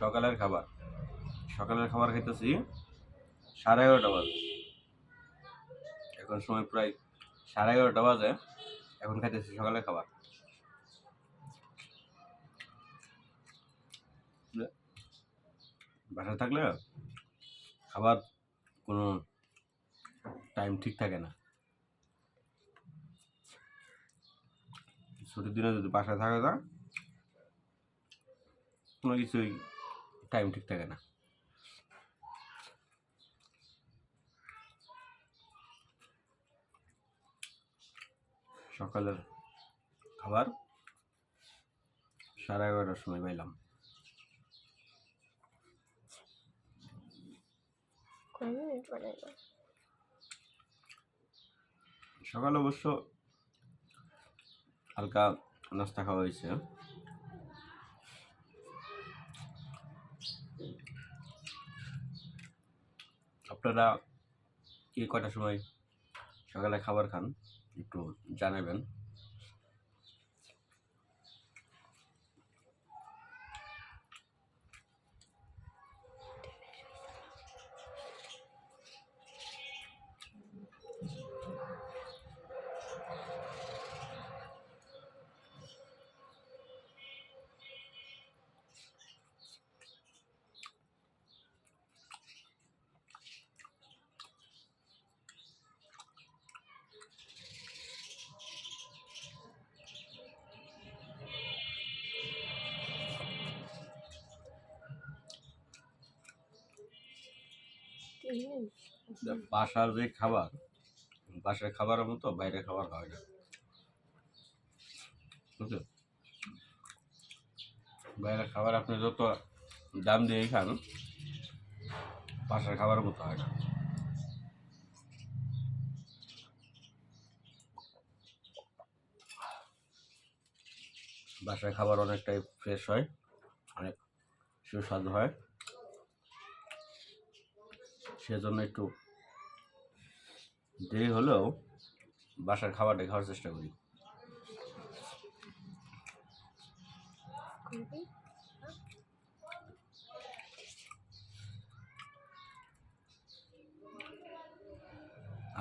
সকালের খাবার। সকালের খাবার খাইতেছি সাড়ে এগারোটা বাজে। এখন সময় প্রায় সাড়ে এগারোটা বাজে, এখন খাইতেছি সকালের খাবার। বাসায় থাকলে খাবার কোনো টাইম ঠিক থাকে না। ছুটির দিনে যদি বাসায় থাকা যায় কোনো কিছুই টাইম ঠিক থাকে না। সকালের খাবার সাড়ে এগারোটার সময় পাইলাম। সকালে অবশ্য হালকা নাস্তা খাওয়া হয়েছে। আপনারা কে কটার সময় সকালে খাবার খান একটু জানাবেন। বাসার যে খাবার, বাসার খাবারের মতো বাইরে খাবার হয় না। বাইরের খাবার আপনি যত দাম দিয়ে খান, বাসার খাবারের মতো হয় না। বাসার খাবার অনেকটাই ফ্রেশ হয়, অনেক সুস্বাদু হয়। সেজন্য একটু দেরি হলেও বাসার খাবারটা খাওয়ার চেষ্টা করি।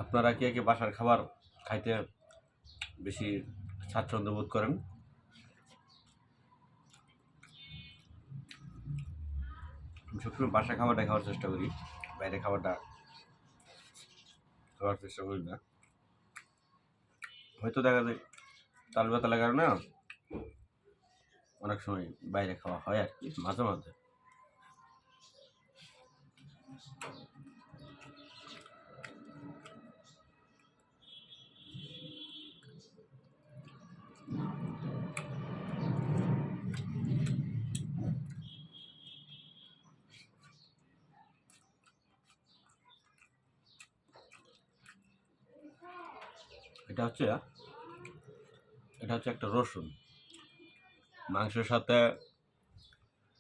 আপনারা কে কে বাসার খাবার খাইতে বেশি স্বাচ্ছন্দ্য বোধ করেন? সবসময় বাসার খাবারটা খাওয়ার চেষ্টা করি। বাইরে খাওয়াটা খাওয়ার চেষ্টা করি না। হয়তো দেখা যায় তাল লাগার না, অনেক সময় বাইরে খাওয়া হয় আর কি, মাঝে মাঝে। এটা হচ্ছে এটা হচ্ছে একটা রসুন। মাংসের সাথে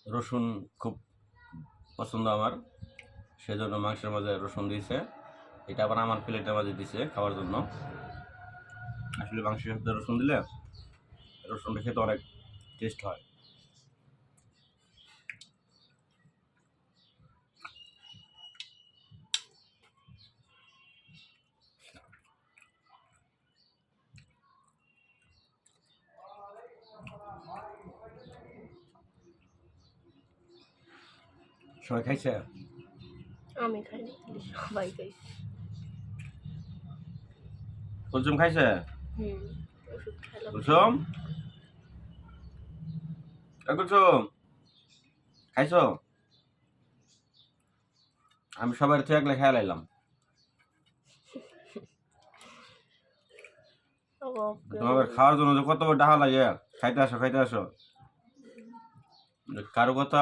রসুন খুব পছন্দ আমার, সেজন্য মাংসের মাঝে রসুন দিয়েছে। এটা আবার আমার প্লেটের মাঝে দিছে খাওয়ার জন্য। আসলে মাংসের সাথে রসুন দিলে রসুনটা খেতে অনেক টেস্ট হয়। সবাই খাইছে? আমি খাইনি সবাই খাইছে। কুলসুম খাইছে? হুম কুলসুম কুলসুম খাইছো? আমি সবার থেকে একলা খেয়াল এলাম তোমাদের খাওয়ার জন্য কত ডাহা লাগে খাইতে আসো খাইতে আসো। কারও কথা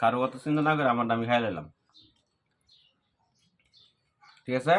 কারও কথা চিন্তা না করে আমার আমি খাই নিলাম ঠিক আছে?